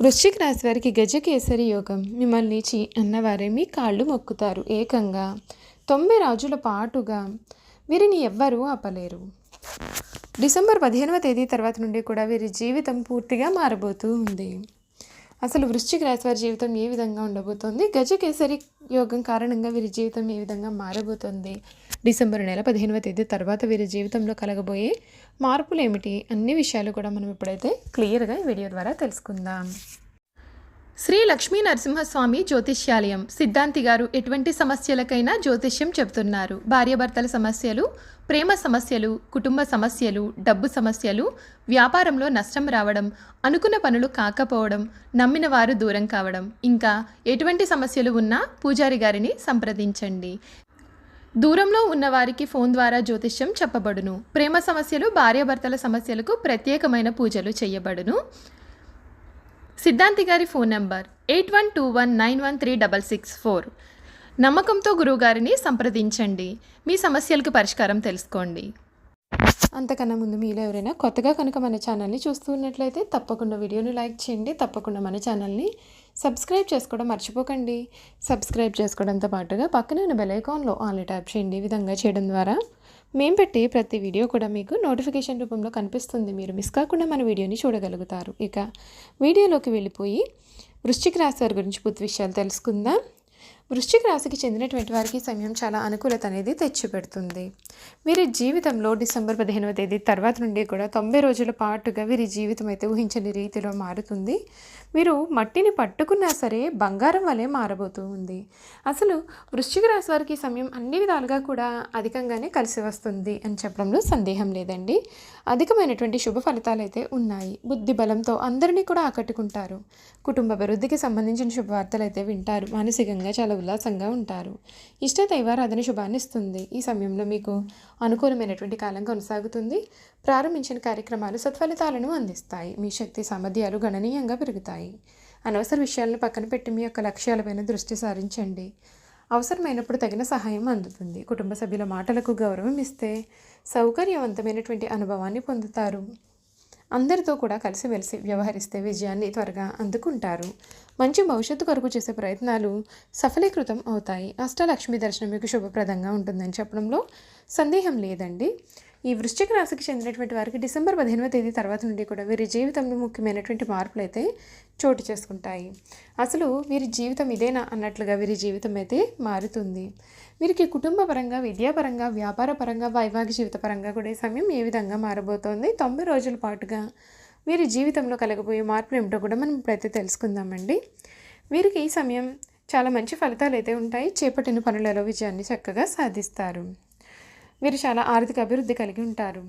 వృశ్చిక రాశి వారికి గజకేసరి యోగం. మిమ్మల్ని చి అన్నవారే మీ కాళ్ళు మొక్కుతారు ఏకంగా. తొంభై రోజుల పాటుగా వీరిని ఎవ్వరూ ఆపలేరు. డిసెంబర్ పదిహేనవ తేదీ తర్వాత నుండి కూడా వీరి జీవితం పూర్తిగా మారబోతూ ఉంది. అసలు వృశ్చిక రాశి వారి జీవితం ఏ విధంగా ఉండబోతోంది? గజకేసరి యోగం కారణంగా వీరి జీవితం ఏ విధంగా మారబోతోంది? డిసెంబర్ నెల పదిహేనవ తేదీ తర్వాత వీరి జీవితంలో కలగబోయే మార్పులు ఏమిటి అన్ని విషయాలు కూడా మనం ఇప్పుడైతే క్లియర్గా ఈ వీడియో ద్వారా తెలుసుకుందాం. శ్రీ లక్ష్మీ నరసింహస్వామి జ్యోతిష్యాలయం. సిద్ధాంతి గారు ఎటువంటి సమస్యలకైనా జ్యోతిష్యం చెబుతున్నారు. భార్యాభర్తల సమస్యలు ప్రేమ సమస్యలు కుటుంబ సమస్యలు డబ్బు సమస్యలు వ్యాపారంలో నష్టం రావడం అనుకున్న పనులు కాకపోవడం నమ్మిన వారు దూరం కావడం. ఇంకా ఎటువంటి సమస్యలు ఉన్నా పూజారి గారిని సంప్రదించండి. దూరంలో ఉన్న వారికి ఫోన్ ద్వారా జ్యోతిష్యం చెప్పబడును. ప్రేమ సమస్యలు భార్యాభర్తల సమస్యలకు ప్రత్యేకమైన పూజలు చేయబడును. సిద్ధాంతి గారి phone number eight one two one nine one three double six four. నమ్మకంతో గురువుగారిని సంప్రదించండి. మీ సమస్యలకు పరిష్కారం తెలుసుకోండి. అంతకన్నా ముందు మీలో ఎవరైనా కొత్తగా కనుక మన ఛానల్ని చూస్తున్నట్లయితే తప్పకుండా వీడియోని లైక్ చేయండి. తప్పకుండా మన ఛానల్ని సబ్స్క్రైబ్ చేసుకోవడం మర్చిపోకండి. సబ్స్క్రైబ్ చేసుకోవడంతో పాటుగా పక్కనే ఉన్న బెలైకాన్లో ఆన్లీ ట్యాప్ చేయండి. ఈ విధంగా చేయడం ద్వారా మేము పెట్టే ప్రతి వీడియో కూడా మీకు నోటిఫికేషన్ రూపంలో కనిపిస్తుంది. మీరు మిస్ కాకుండా మన వీడియోని చూడగలుగుతారు. ఇక వీడియోలోకి వెళ్ళిపోయి వృశ్చిక రాశి వారి గురించి పూర్తి విషయాలు తెలుసుకుందాం. వృశ్చిక రాశికి చెందినటువంటి వారికి సమయం చాలా అనుకూలత అనేది తెచ్చిపెడుతుంది. వీరి జీవితంలో డిసెంబర్ పదిహేనవ తేదీ తర్వాత నుండి కూడా తొంభై రోజుల పాటుగా వీరి జీవితం అయితే ఊహించని రీతిలో మారుతుంది. వీరు మట్టిని పట్టుకున్నా సరే బంగారం వలె మారబోతూ ఉంది. అసలు వృశ్చిక రాశి వారికి సమయం అన్ని విధాలుగా కూడా అధికంగానే కలిసి వస్తుంది అని చెప్పడంలో సందేహం లేదండి. అధికమైనటువంటి శుభ ఫలితాలు అయితే ఉన్నాయి. బుద్ధి బలంతో అందరినీ కూడా ఆకట్టుకుంటారు. కుటుంబ అభివృద్ధికి సంబంధించిన శుభవార్తలు అయితే వింటారు. మానసికంగా చాలా ఉల్లాసంగా ఉంటారు. ఇష్ట దైవారాధన శుభాన్ని ఇస్తుంది. ఈ సమయంలో మీకు అనుకూలమైనటువంటి కాలం కొనసాగుతుంది. ప్రారంభించిన కార్యక్రమాలు సత్ఫలితాలను అందిస్తాయి. మీ శక్తి సామర్థ్యాలు గణనీయంగా పెరుగుతాయి. అనవసర విషయాలను పక్కన పెట్టి మీ యొక్క లక్ష్యాలపైన దృష్టి సారించండి. అవసరమైనప్పుడు తగిన సహాయం అందుతుంది. కుటుంబ సభ్యుల మాటలకు గౌరవం ఇస్తే సౌకర్యవంతమైనటువంటి అనుభవాన్ని పొందుతారు. అందరితో కూడా కలిసిమెలిసి వ్యవహరిస్తే విజయాన్ని త్వరగా అందుకుంటారు. మంచి భవిష్యత్తు కొరకు చేసే ప్రయత్నాలు సఫలీకృతం అవుతాయి. అష్టలక్ష్మి దర్శనం మీకు శుభప్రదంగా ఉంటుందని చెప్పడంలో సందేహం లేదండి. ఈ వృశ్చిక రాశికి చెందినటువంటి వారికి డిసెంబర్ పదిహేనవ తేదీ తర్వాత నుండి కూడా వీరి జీవితంలో ముఖ్యమైనటువంటి మార్పులు అయితే చోటు చేసుకుంటాయి. అసలు వీరి జీవితం ఇదేనా అన్నట్లుగా వీరి జీవితం అయితే మారుతుంది. వీరికి కుటుంబ పరంగా విద్యాపరంగా వ్యాపార పరంగా వైవాహిక జీవిత పరంగా కూడా ఈ సమయం ఏ విధంగా మారబోతోంది? తొంభై రోజుల పాటుగా వీరి జీవితంలో కలగబోయే మార్పులు ఏమిటో కూడా మనం ఇప్పుడైతే తెలుసుకుందామండి. వీరికి ఈ సమయం చాలా మంచి ఫలితాలు అయితే ఉంటాయి. చేపట్టిన పనులలో విజయాన్ని చక్కగా సాధిస్తారు. వీరు చాలా ఆర్థిక అభివృద్ధి కలిగి ఉంటారు.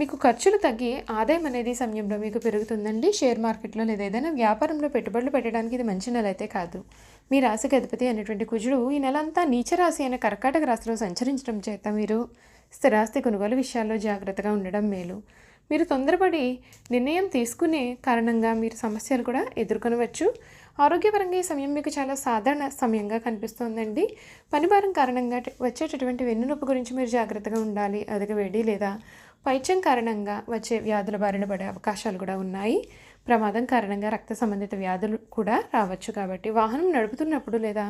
మీకు ఖర్చులు తగ్గి ఆదాయం అనేది సమయంలో మీకు పెరుగుతుందండి. షేర్ మార్కెట్లో లేదా ఏదైనా వ్యాపారంలో పెట్టుబడులు పెట్టడానికి ఇది మంచి నెల అయితే కాదు. మీ రాశికి అధిపతి అయినటువంటి కుజుడు ఈ నెల అంతా నీచరాశి అయిన కర్కాటక రాశిలో సంచరించడం చేత మీరు స్థిరాస్తి కొనుగోలు విషయాల్లో జాగ్రత్తగా ఉండడం మేలు. మీరు తొందరపడి నిర్ణయం తీసుకునే కారణంగా మీరు సమస్యలు కూడా ఎదుర్కొనవచ్చు. ఆరోగ్యపరంగా ఈ సమయం మీకు చాలా సాధారణ సమయంగా కనిపిస్తోందండి. పనిభారం కారణంగా వచ్చేటటువంటి వెన్నునొప్పి గురించి మీరు జాగ్రత్తగా ఉండాలి అధిక వేడి లేదా పైత్యం కారణంగా వచ్చే వ్యాధుల బారిన పడే అవకాశాలు కూడా ఉన్నాయి. ప్రమాదం కారణంగా రక్త సంబంధిత వ్యాధులు కూడా రావచ్చు కాబట్టి వాహనం నడుపుతున్నప్పుడు లేదా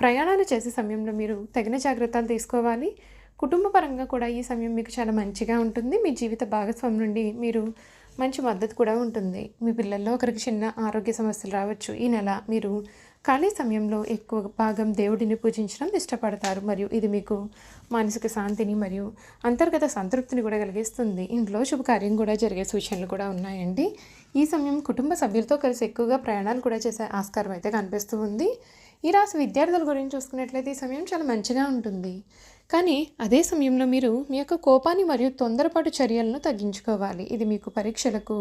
ప్రయాణాలు చేసే సమయంలో మీరు తగిన జాగ్రత్తలు తీసుకోవాలి. కుటుంబ పరంగా కూడా ఈ సమయం మీకు చాలా మంచిగా ఉంటుంది. మీ జీవిత భాగస్వామి నుండి మీరు మంచి మద్దతు కూడా ఉంటుంది. మీ పిల్లల్లో ఒకరికి చిన్న ఆరోగ్య సమస్యలు రావచ్చు. ఈ నెల మీరు ఖాళీ సమయంలో ఎక్కువ భాగం దేవుడిని పూజించడం ఇష్టపడతారు. మరియు ఇది మీకు మానసిక శాంతిని మరియు అంతర్గత సంతృప్తిని కూడా కలిగిస్తుంది. ఇంట్లో శుభకార్యం కూడా జరిగే సూచనలు కూడా ఉన్నాయండి. ఈ సమయం కుటుంబ సభ్యులతో కలిసి ఎక్కువగా ప్రయాణాలు కూడా చేసే ఆస్కారం అయితే కనిపిస్తూ ఉంది. ఈ రాశి విద్యార్థుల గురించి చూసుకున్నట్లయితే ఈ సమయం చాలా మంచిగా ఉంటుంది. కానీ అదే సమయంలో మీరు మీ యొక్క కోపాన్ని మరియు తొందరపాటు చర్యలను తగ్గించుకోవాలి. ఇది మీకు పరీక్షలకు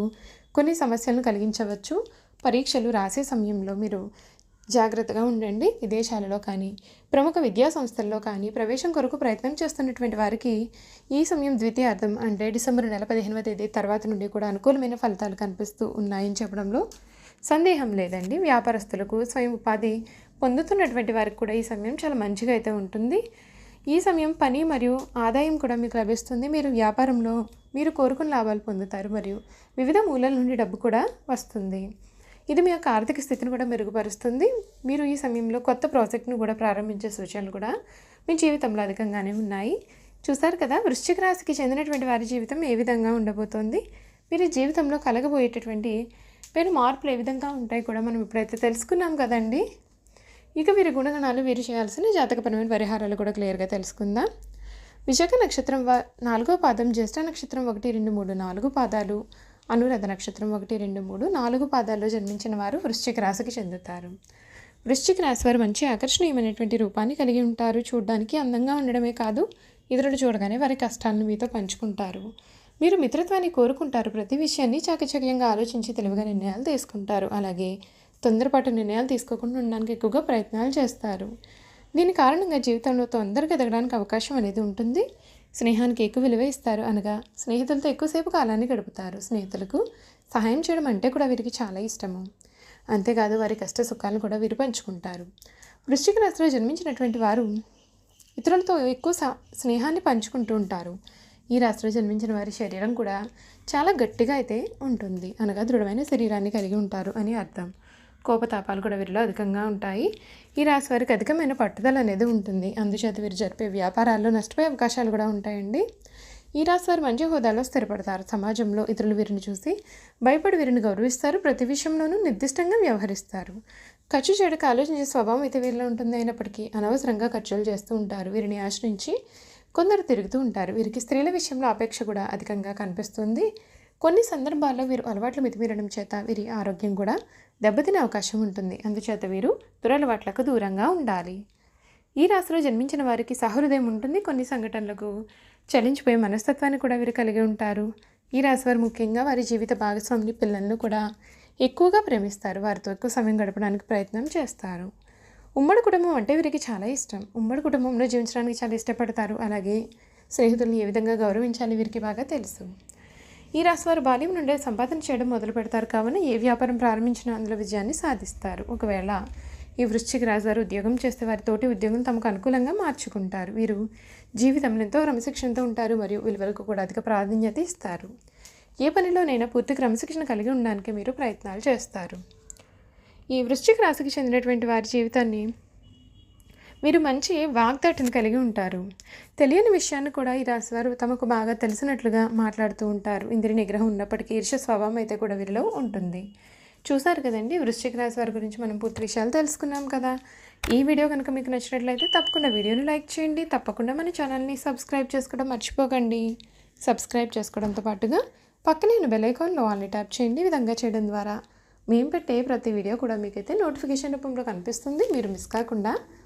కొన్ని సమస్యలను కలిగించవచ్చు. పరీక్షలు రాసే సమయంలో మీరు జాగ్రత్తగా ఉండండి. విదేశాలలో కానీ ప్రముఖ విద్యా సంస్థల్లో కానీ ప్రవేశం కొరకు ప్రయత్నం చేస్తున్నటువంటి వారికి ఈ సమయం ద్వితీయార్థం అంటే డిసెంబర్ నెల పదిహేనవ తేదీ తర్వాత నుండి కూడా అనుకూలమైన ఫలితాలు కనిపిస్తూ ఉన్నాయని చెప్పడంలో సందేహం లేదండి. వ్యాపారస్తులకు స్వయం ఉపాధి పొందుతున్నటువంటి వారికి కూడా ఈ సమయం చాలా మంచిగా అయితే ఉంటుంది. ఈ సమయం పని మరియు ఆదాయం కూడా మీకు లభిస్తుంది. మీరు వ్యాపారంలో మీరు కోరుకున్న లాభాలు పొందుతారు మరియు వివిధ మూలాల నుండి డబ్బు కూడా వస్తుంది. ఇది మీ యొక్క ఆర్థిక స్థితిని కూడా మెరుగుపరుస్తుంది. మీరు ఈ సమయంలో కొత్త ప్రాజెక్ట్ను కూడా ప్రారంభించే సూచనలు కూడా మీ జీవితంలో అధికంగానే ఉన్నాయి. చూసారు కదా వృశ్చిక రాశికి చెందినటువంటి వారి జీవితం ఏ విధంగా ఉండబోతోంది? మీరు జీవితంలో కలగబోయేటటువంటి పెను మార్పులు ఏ విధంగా ఉంటాయి కూడా మనం ఇప్పుడైతే తెలుసుకున్నాం కదండి. ఇక వీరి గుణగణాలు వీరు చేయాల్సిన జాతకపరమైన పరిహారాలు కూడా క్లియర్గా తెలుసుకుందాం. విశాఖ నక్షత్రం వ నాలుగో పాదం జ్యేష్ఠ నక్షత్రం ఒకటి రెండు మూడు నాలుగు పాదాలు అనురాధ నక్షత్రం ఒకటి రెండు మూడు నాలుగు పాదాల్లో జన్మించిన వారు వృశ్చిక రాశికి చెందుతారు. వృశ్చిక రాశి వారు మంచి ఆకర్షణీయమైనటువంటి రూపాన్ని కలిగి ఉంటారు. చూడడానికి అందంగా ఉండడమే కాదు ఇతరులు చూడగానే వారి కష్టాలను మీతో పంచుకుంటారు. మీరు మిత్రత్వాన్ని కోరుకుంటారు. ప్రతి విషయాన్ని చాకచక్యంగా ఆలోచించి తెలివిగా నిర్ణయాలు తీసుకుంటారు. అలాగే తొందరపాటు నిర్ణయాలు తీసుకోకుండా ఉండడానికి ఎక్కువగా ప్రయత్నాలు చేస్తారు. దీని కారణంగా జీవితంలో తొందరగా ఎదగడానికి అవకాశం అనేది ఉంటుంది. స్నేహానికి ఎక్కువ విలువ ఇస్తారు. అనగా స్నేహితులతో ఎక్కువసేపు కాలాన్ని గడుపుతారు. స్నేహితులకు సహాయం చేయడం అంటే కూడా వీరికి చాలా ఇష్టము. అంతేకాదు వారి కష్ట సుఖాలను కూడా వీరు పంచుకుంటారు. వృశ్చిక రాశిలో జన్మించినటువంటి వారు ఇతరులతో ఎక్కువ స్నేహాన్ని పంచుకుంటూ ఉంటారు. ఈ రాశిలో జన్మించిన వారి శరీరం కూడా చాలా గట్టిగా అయితే ఉంటుంది. అనగా దృఢమైన శరీరాన్ని కలిగి ఉంటారు అని అర్థం. కోపతాపాలు కూడా వీరిలో అధికంగా ఉంటాయి. ఈ రాశి వారికి అధికమైన పట్టుదల అనేది ఉంటుంది. అందుచేత వీరు జరిపే వ్యాపారాల్లో నష్టపోయే అవకాశాలు కూడా ఉంటాయండి. ఈ రాశి వారు మంచి హోదాలో స్థిరపడతారు. సమాజంలో ఇతరులు వీరిని చూసి భయపడి వీరిని గౌరవిస్తారు. ప్రతి విషయంలోనూ నిర్దిష్టంగా వ్యవహరిస్తారు. ఖర్చు చేయడానికి ఆలోచించే స్వభావం అయితే వీరిలో ఉంటుంది. అయినప్పటికీ అనవసరంగా ఖర్చులు చేస్తూ ఉంటారు. వీరిని ఆశ్రయించి కొందరు తిరుగుతూ ఉంటారు. వీరికి స్త్రీల విషయంలో అపేక్ష కూడా అధికంగా కనిపిస్తుంది. కొన్ని సందర్భాల్లో వీరు అలవాట్లు మితిమీరడం చేత వీరి ఆరోగ్యం కూడా దెబ్బతినే అవకాశం ఉంటుంది. అందుచేత వీరు దురలవాట్లకు దూరంగా ఉండాలి. ఈ రాశిలో జన్మించిన వారికి సహృదయం ఉంటుంది. కొన్ని సంఘటనలకు చలించిపోయే మనస్తత్వాన్ని కూడా వీరు కలిగి ఉంటారు. ఈ రాశి వారు ముఖ్యంగా వారి జీవిత భాగస్వామిని పిల్లలను కూడా ఎక్కువగా ప్రేమిస్తారు. వారితో ఎక్కువ సమయం గడపడానికి ప్రయత్నం చేస్తారు. ఉమ్మడి కుటుంబం అంటే వీరికి చాలా ఇష్టం. ఉమ్మడి కుటుంబంలో జీవించడానికి చాలా ఇష్టపడతారు. అలాగే స్నేహితులను ఏ విధంగా గౌరవించాలి వీరికి బాగా తెలుసు. ఈ రాశి వారు బాల్యం నుండే సంపాదన చేయడం మొదలు పెడతారు కావున ఏ వ్యాపారం ప్రారంభించినా అందులో విజయాన్ని సాధిస్తారు. ఒకవేళ ఈ వృశ్చిక రాశి వారు ఉద్యోగం చేస్తే వారి తోటి ఉద్యోగం తమకు అనుకూలంగా మార్చుకుంటారు. వీరు జీవితంలో ఎంతో క్రమశిక్షణతో ఉంటారు మరియు విలువలకు కూడా అధిక ప్రాధాన్యత ఇస్తారు. ఏ పనిలోనైనా పూర్తి క్రమశిక్షణ కలిగి ఉండడానికి మీరు ప్రయత్నాలు చేస్తారు. ఈ వృశ్చిక రాశికి చెందినటువంటి వారి జీవితాన్ని మీరు మంచి వాగ్దాటిని కలిగి ఉంటారు. తెలియని విషయాన్ని కూడా ఈ రాశివారు తమకు బాగా తెలిసినట్లుగా మాట్లాడుతూ ఉంటారు. ఇందిరి నిగ్రహం ఉన్నప్పటికీ ఈర్ష్య స్వభావం అయితే కూడా వీరిలో ఉంటుంది. చూసారు కదండి? వృశ్చిక రాశి వారి గురించి మనం పూర్తి విషయాలు తెలుసుకున్నాం కదా. ఈ వీడియో కనుక మీకు నచ్చినట్లయితే తప్పకుండా వీడియోని లైక్ చేయండి. తప్పకుండా మన ఛానల్ని సబ్స్క్రైబ్ చేసుకోవడం మర్చిపోకండి. సబ్స్క్రైబ్ చేసుకోవడంతో పాటుగా పక్కనే బెల్ ఐకాన్లో ఆన్లీ ట్యాప్ చేయండి. ఈ విధంగా చేయడం ద్వారా మేము పెట్టే ప్రతి వీడియో కూడా మీకైతే నోటిఫికేషన్ రూపంలో కనిపిస్తుంది. మీరు మిస్ కాకుండా